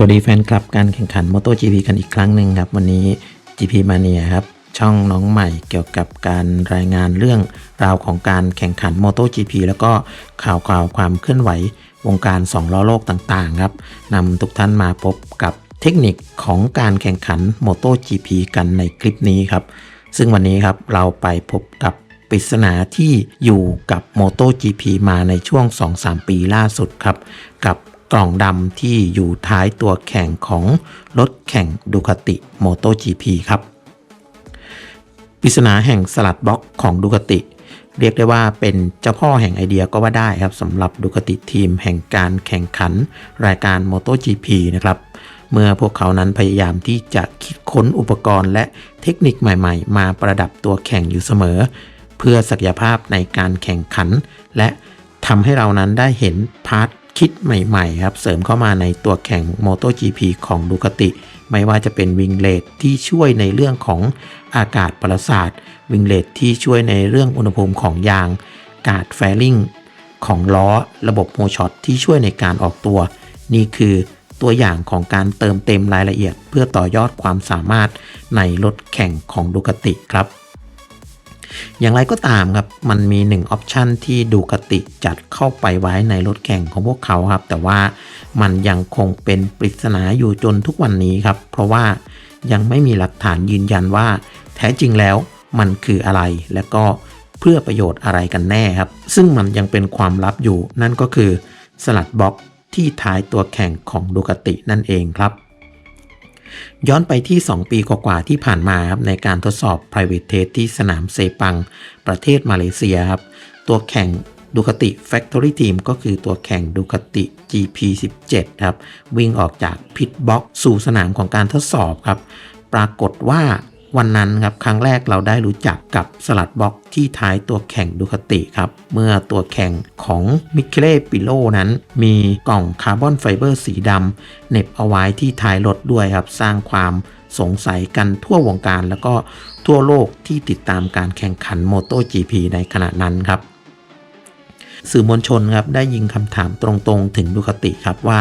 สวัสดีแฟนคลับการแข่งขัน MotoGP กันอีกครั้งหนึ่งครับ วันนี้ GP Mania ครับ ช่องน้องใหม่เกี่ยวกับการรายงานเรื่องราวของการแข่งขัน MotoGP แล้วก็ข่าวข่าวความเคลื่อนไหววงการสองล้อโลกต่างๆ ครับนำทุกท่านมาพบกับเทคนิคของการแข่งขัน MotoGP กันในคลิปนี้ครับ ซึ่งวันนี้ครับเราไปพบกับปริศนาที่อยู่กับ MotoGP มาในช่วง 2-3 ปีล่าสุดครับ กับ กล่องดำที่อยู่ท้ายตัวแข่งของรถแข่งดูคาติ MotoGP ครับปริศนาแห่งสลัดบล็อกของดูคาติ เรียกได้ว่าเป็นเจ้าพ่อแห่งไอเดียก็ว่าได้ครับสำหรับดูคาติทีมแห่งการแข่งขันรายการ MotoGP นะครับเมื่อพวกเขานั้นพยายามที่จะคิดค้นอุปกรณ์และเทคนิคใหม่ๆ มาประดับตัวแข่งอยู่เสมอ เพื่อศักยภาพในการแข่งขัน และทำให้เรานั้นได้เห็นพาร์ท คิดใหม่ๆครับเสริมเข้ามาในตัวแข่ง MotoGP ของดูคาติ ไม่ว่าจะเป็นวิงเลดที่ช่วยในเรื่องของอากาศประสาท วิงเลดที่ช่วยในเรื่องอุณหภูมิของยาง กาดแฟลิงของล้อระบบโมช็อตที่ช่วยในการออกตัว นี่คือตัวอย่างของการเติมเต็มรายละเอียด เพื่อต่อยอดความสามารถในรถแข่งของดูคาติครับ อย่างไรก็ตามครับ มันมี1ออปชันที่ดูกติจัดเข้าไปไว้ในรถแข่งของพวกเขาครับ แต่ว่ามันยังคงเป็นปริศนาอยู่จนทุกวันนี้ครับ เพราะว่ายังไม่มีหลักฐานยืนยันว่า แท้จริงแล้วมันคืออะไร และก็เพื่อประโยชน์อะไรกันแน่ครับ ซึ่งมันยังเป็นความลับอยู่ นั่นก็คือสลัดบล็อกที่ท้ายตัวแข่งของดูกตินั่นเองครับ ย้อนไปที่ 2 ปีกว่าๆที่ผ่านมาครับในการทดสอบ private test ที่สนามเซปัง ประเทศมาเลเซียครับ ตัวแข่งดูคติ Factory Team ก็คือตัวแข่งดูคติ GP17 ครับ วิ่งออกจากพิทบ็อกสู่สนามของการทดสอบครับ ปรากฏว่า วันนั้นครับครั้งแรกเราได้รู้จักกับสลัดบล็อกที่ท้ายตัวแข่งดูคติครับ เมื่อตัวแข่งของมิเคเล่ปิโลนั้น มีกล่องคาร์บอนไฟเบอร์สีดำเหน็บเอาไว้ที่ท้ายรถด้วยครับ สร้างความสงสัยกันทั่ววงการแล้วก็ทั่วโลกที่ติดตามการแข่งขัน MotoGP ในขณะนั้นครับ สื่อมวลชนครับได้ยิงคำถามตรงๆ ถึงดูคติครับว่า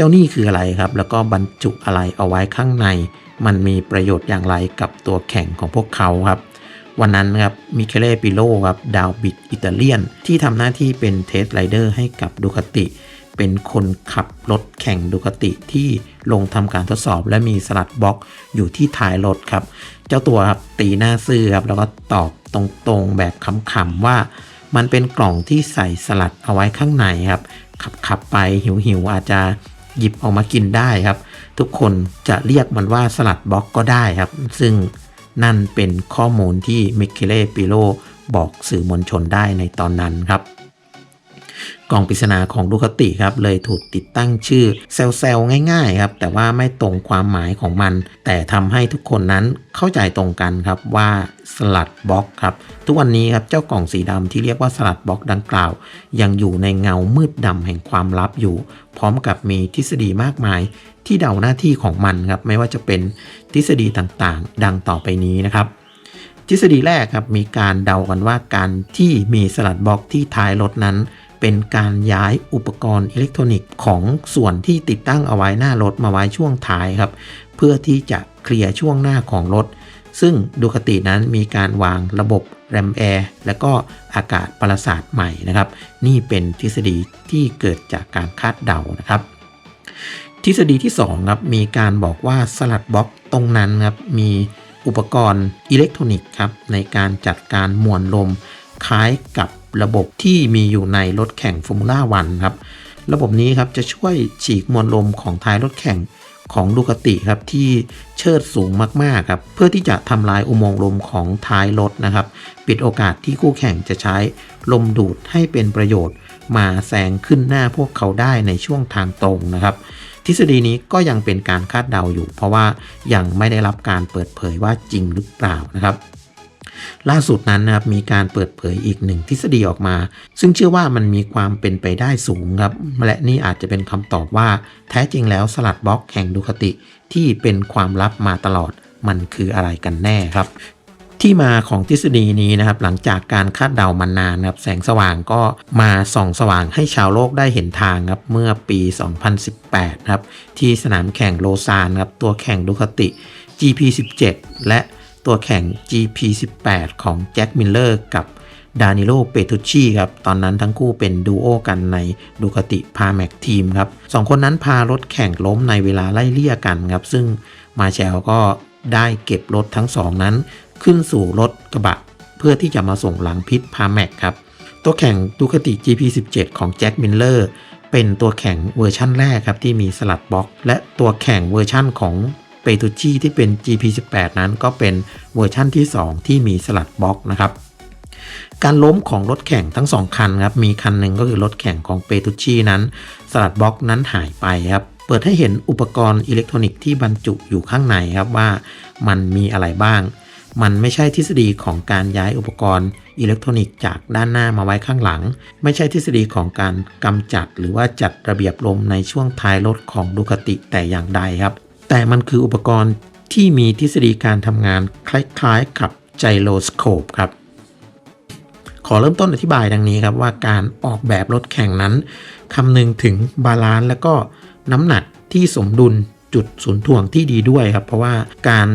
เจ้านี่คืออะไรครับ แล้วก็บรรจุอะไรเอาไว้ข้างใน มันมีประโยชน์อย่างไรกับตัวแข่งของพวกเขาครับ วันนั้นครับมิเคเลปิโลครับดาวบิดอิตาเลียน ที่ทำหน้าที่เป็นเทสไรเดอร์ให้กับดูคติ เป็นคนขับรถแข่งดูคติที่ลงทำการทดสอบและมีสลัดบล็อกอยู่ที่ท้ายรถครับ เจ้าตัวครับตีหน้าซื่อครับแล้วก็ตอบตรงๆแบบขำๆว่ามันเป็นกล่องที่ใส่สลัดเอาไว้ข้างในครับ ขับขับไปหิวหิวอาจจะ หยิบออกมากินได้ครับ ทุกคนจะเรียกมันว่าสลัดบล็อกก็ได้ครับ ซึ่งนั่นเป็นข้อมูลที่มิเกเล่ปิโลบอกสื่อมวลชนได้ในตอนนั้นครับ กล่องปริศนาของดูคติครับเลยถูกติดตั้งชื่อเซลเซลง่ายๆครับแต่ว่าไม่ตรงความหมายของมัน แต่ทำให้ทุกคนนั้นเข้าใจตรงกันครับว่าสลัดบล็อกครับทุกวันนี้ครับเจ้ากล่องสีดำที่เรียกว่าสลัดบล็อกดังกล่าว ยังอยู่ในเงามืดดำแห่งความลับอยู่ พร้อมกับมีทฤษฎีมากมายที่เดาหน้าที่ของมันครับไม่ว่าจะเป็นทฤษฎีต่างๆ ดังต่อไปนี้นะครับทฤษฎีแรกครับมีการเดากันว่าการที่มีสลัดบล็อกที่ท้ายรถนั้น เป็นการย้ายอุปกรณ์อิเล็กทรอนิกส์ของส่วนที่ติดตั้งเอาไว้หน้ารถมาไว้ช่วงท้ายครับ เพื่อที่จะเคลียร์ช่วงหน้าของรถ ซึ่งดูคตินั้นมีการวางระบบแรมแอร์และก็อากาศประสาทใหม่นะครับ นี่เป็นทฤษฎีที่เกิดจากการคาดเดานะครับ ทฤษฎีที่2ครับมีการบอกว่าสลัดบล็อกตรงนั้นครับมีอุปกรณ์อิเล็กทรอนิกส์ครับในการจัดการมวลลมคล้ายกับ ระบบที่มีอยู่ในรถแข่งฟอร์มูล่าวันครับ ระบบนี้ครับจะช่วยฉีกมวลลมของท้ายรถแข่งของดูคติครับที่เชิดสูงมากๆครับเพื่อที่จะทำลายอุโมงค์ลมของท้ายรถนะครับ ปิดโอกาสที่คู่แข่งจะใช้ลมดูดให้เป็นประโยชน์ มาแซงขึ้นหน้าพวกเขาได้ในช่วงทางตรงนะครับ ทฤษฎีนี้ก็ยังเป็นการคาดเดาอยู่ เพราะว่ายังไม่ได้รับการเปิดเผยว่าจริงหรือเปล่านะครับ ล่าสุดนั้นนะครับมีการเปิดเผยอีกหนึ่งทฤษฎีออกมา ซึ่งเชื่อว่ามันมีความเป็นไปได้สูงครับ และนี่อาจจะเป็นคำตอบว่า แท้จริงแล้วสลัดบล็อกแห่งดูคติที่เป็นความลับมาตลอดมันคืออะไรกันแน่ครับที่มาของทฤษฎีนี้นะครับหลังจากการคาดเดามานานครับแสงสว่างก็มาส่องสว่างให้ชาวโลกได้เห็นทางครับเมื่อปี 2018 ครับ ที่สนามแข่งโลซานครับตัวแข่งดูคติ GP17 และ ตัวแข่ง GP18 ของแจ็คมิลเลอร์กับดานิโลเปตุชีครับ ตอนนั้นทั้งคู่เป็นดูโอกันในดูคติพาแม็กทีมครับสองคนนั้นพารถแข่งล้มในเวลาไล่เลี่ยกันครับ ซึ่งมาแชลก็ได้เก็บรถทั้งสองนั้น ขึ้นสู่รถกระบะ เพื่อที่จะมาส่งหลังพิษพาแม็กครับ ตัวแข่งดูคติ GP17 ของแจ็คมิลเลอร์เป็นตัวแข่งเวอร์ชั่นแรกครับที่มีสลัดบล็อก และตัวแข่งเวอร์ชั่นของ เปตุชีที่เป็น GP18 นั้นก็เป็นเวอร์ชั่นที่ 2 ที่มีสลัดบล็อกนะครับการล้มของรถแข่งทั้งสองคันครับ มีคันหนึ่งก็คือรถแข่งของเปตุชีนั้น สลัดบล็อกนั้นหายไปครับ เปิดให้เห็นอุปกรณ์อิเล็กทรอนิกส์ที่บรรจุอยู่ข้างในครับว่ามันมีอะไรบ้าง มันไม่ใช่ทฤษฎีของการย้ายอุปกรณ์อิเล็กทรอนิกส์จากด้านหน้ามาไว้ข้างหลัง ไม่ใช่ทฤษฎีของการกำจัดหรือว่าจัดระเบียบลมในช่วงท้ายรถของดูคติแต่อย่างใดครับ แต่มันคืออุปกรณ์ที่มีทฤษฎีการทำงานคล้ายๆกับไจโรสโคปครับขอเริ่มต้นอธิบายดังนี้ครับว่าการออกแบบรถแข่งนั้นคำนึงถึงบาลานซ์และก็น้ำหนักที่สมดุลจุดศูนย์ถ่วงที่ดีด้วยครับ เพราะว่าการ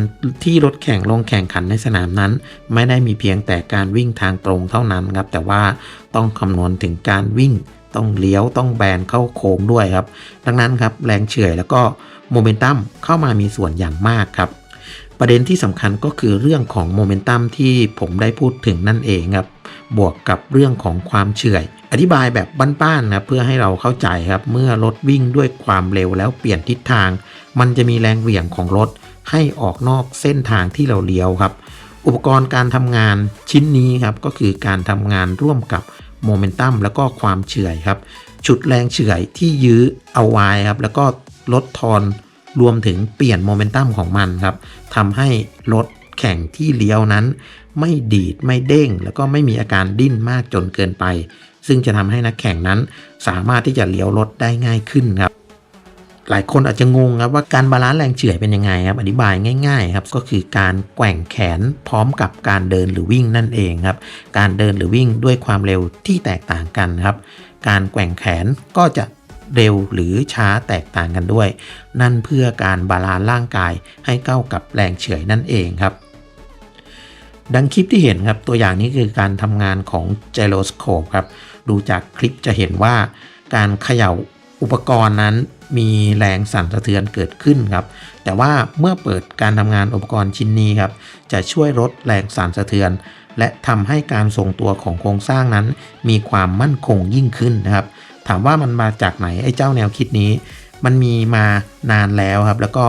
ที่รถแข่งลงแข่งขันในสนามนั้น ไม่ได้มีเพียงแต่การวิ่งทางตรงเท่านั้นครับแต่ว่าต้องคำนวณถึงการวิ่ง ต้องเลี้ยวต้องแบนเข้าโค้งด้วยครับ ดังนั้นครับแรงเฉื่อยแล้วก็โมเมนตัมเข้ามามีส่วนอย่างมากครับ ประเด็นที่สำคัญก็คือเรื่องของโมเมนตัมที่ผมได้พูดถึงนั่นเองครับ บวกกับเรื่องของความเฉื่อย อธิบายแบบบ้านๆนะเพื่อให้เราเข้าใจครับ เมื่อรถวิ่งด้วยความเร็วแล้วเปลี่ยนทิศทาง มันจะมีแรงเหวี่ยงของรถให้ออกนอกเส้นทางที่เราเลี้ยวครับ อุปกรณ์การทำงานชิ้นนี้ครับก็คือการทำงานร่วมกับ โมเมนตัมแล้วก็ความเฉื่อยครับชุดแรงเฉื่อยที่ยื้อเอาไว้ครับแล้วก็ลดทอนรวมถึงเปลี่ยนโมเมนตัมของมันครับทำให้รถแข่งที่เลี้ยวนั้น ไม่ดีดไม่เด้ง แล้วก็ไม่มีอาการดิ้นมากจนเกินไป ซึ่งจะทำให้นักแข่งนั้นสามารถที่จะเลี้ยวรถได้ง่ายขึ้นครับ หลายคนอาจจะงงครับว่าการบาลานซ์แรงเฉื่อยเป็นยังไงครับอธิบายง่ายๆครับก็คือการแกว่งแขนพร้อมกับการเดินหรือวิ่งนั่นเองครับการเดินหรือวิ่งด้วยความเร็วที่แตกต่างกันครับการแกว่งแขนก็จะเร็วหรือช้าแตกต่างกันด้วย นั่นเพื่อการบาลานซ์ร่างกายให้เข้ากับแรงเฉื่อยนั่นเองครับ ดังคลิปที่เห็นครับตัวอย่างนี้คือการทำงานของไจโรสโคปครับดูจากคลิปจะเห็นว่าการเขย่าอุปกรณ์นั้น มีแรงสั่นสะเทือนเกิดขึ้นครับแต่ว่าเมื่อเปิดการทำงานอุปกรณ์ชิ้นนี้ครับจะช่วยลดแรงสั่นสะเทือน และทำให้การทรงตัวของโครงสร้างนั้น มีความมั่นคงยิ่งขึ้นนะครับ ถามว่ามันมาจากไหนไอ้เจ้าแนวคิดนี้ มันมีมานานแล้วครับ แล้วก็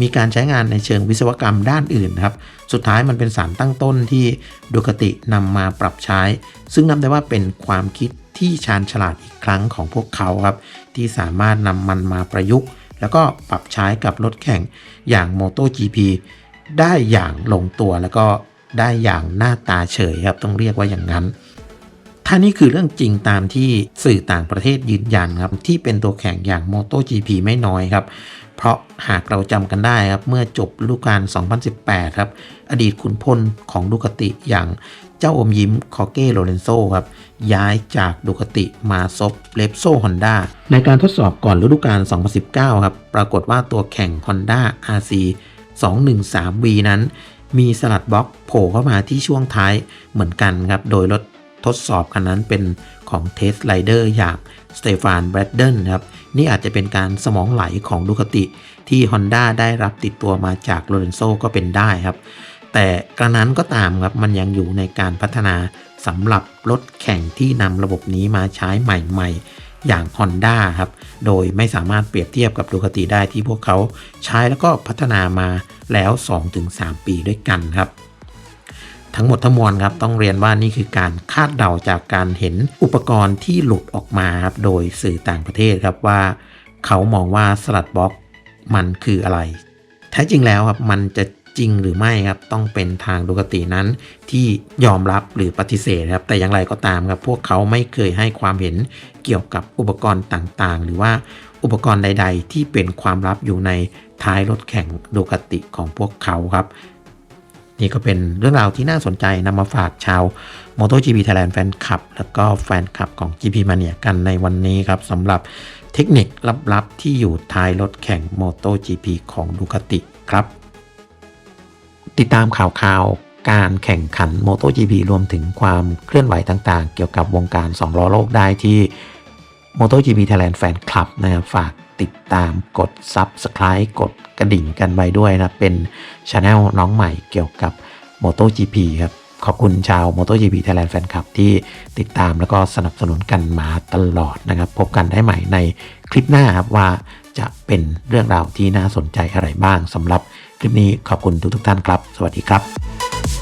มีการใช้งานในเชิงวิศวกรรมด้านอื่นครับ สุดท้ายมันเป็นสารตั้งต้นที่ดูคตินำมาปรับใช้ ซึ่งนับได้ว่าเป็นความคิด ที่ชาญฉลาดอีกครั้งของพวกเขาครับ ที่สามารถนำมันมาประยุกต์ แล้วก็ปรับใช้กับรถแข่งอย่าง MotoGP ได้อย่างลงตัวแล้วก็ได้อย่างหน้าตาเฉยครับ ต้องเรียกว่าอย่างนั้น ถ้านี่คือเรื่องจริงตามที่สื่อต่างประเทศยืนยันครับ ที่เป็นตัวแข่งอย่าง MotoGP ไม่น้อยครับ เพราะหากเราจำกันได้ครับ เมื่อจบฤดูกาล 2018 ครับ อดีตขุนพลของดูคติอย่างเจ้าอมยิ้มคอเก้โลเรนโซครับ ย้ายจากดูคติมาซบเลปโซฮอนด้าในการทดสอบก่อนฤดูกาล 2019 ครับ ปรากฏว่าตัวแข่ง Honda RC 213V นั้น มีสลัดบล็อกโผล่เข้ามาที่ช่วงท้ายเหมือนกันครับ โดยรถทดสอบคันนั้นเป็นของเทสไ r เดอร์อย่างสเตฟานแบรดเดนครับ นี่อาจจะเป็นการสมองไหลของดูคติที่ Honda ได้รับติดตัวมาจากโลเรนโซก็เป็นได้ครับ แต่กระนั้นก็ตามครับมันยังอยู่ในการพัฒนาสำหรับรถแข่งที่นำระบบนี้มาใช้ใหม่ ๆ อย่าง Honda ครับ โดยไม่สามารถเปรียบเทียบกับดูคติได้ที่พวกเขาใช้แล้วก็พัฒนามาแล้ว 2-3 ปีด้วยกันครับ ทั้งหมดทั้งมวลครับต้องเรียนว่านี่คือการคาดเดาจากการเห็นอุปกรณ์ที่หลุดออกมาครับโดยสื่อต่างประเทศครับว่า เขามองว่าสลัดบล็อกมันคืออะไร แท้จริงแล้วครับมันจะจริงหรือไม่ครับต้องเป็นทางดูกตินั้น ที่ยอมรับหรือปฏิเสธครับแต่อย่างไรก็ตามครับพวกเขาไม่เคยให้ความเห็นเกี่ยวกับอุปกรณ์ต่างๆ หรือว่าอุปกรณ์ใด ๆ ที่เป็นความลับอยู่ในท้ายรถแข่งดูกติของพวกเขาครับ นี่ก็เป็นเรื่องราวที่น่าสนใจนำมาฝากชาว MotoGP Thailand แฟนคลับ แล้วก็แฟนคลับของ GP Mania กันในวันนี้ครับสำหรับเทคนิคลับๆ ที่อยู่ท้ายรถแข่ง MotoGP ของดูคาติครับ ติดตามข่าวข่าวการแข่งขัน MotoGP รวมถึงความเคลื่อนไหวต่างๆ เกี่ยวกับวงการ 2 ล้อโลกได้ที่ MotoGP Thailand Fan Club นะครับฝาก ติดตามกด Subscribe กดกระดิ่งกันไว้ด้วยนะ เป็นช anel น้องใหม่เกี่ยวกับ MotoGP ครับ ขอบคุณชาว MotoGP Thailand Fan Club ที่ติดตามแล้วก็สนับสนุนกันมาตลอดนะครับ พบกันได้ใหม่ในคลิปหน้าครับว่าจะเป็นเรื่องราวที่น่าสนใจอะไรบ้างสำหรับคลิปนี้ขอบคุณทุกๆท่านครับ สวัสดีครับ